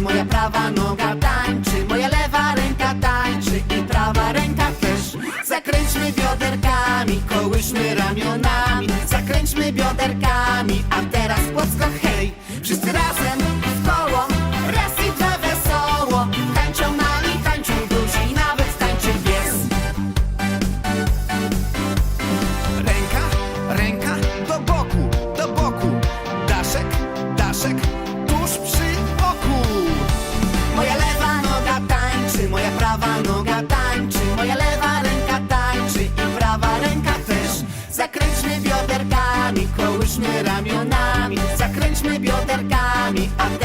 prawa noga tańczy, moja lewa ręka tańczy i prawa ręka też. Zakręćmy bioderkami, kołyszmy ramionami, zakręćmy bioderkami, a teraz płocko hej, wszyscy razem prawa noga tańczy, moja lewa ręka tańczy i prawa ręka też. Zakręćmy bioderkami, kołyszmy ramionami, zakręćmy bioderkami, a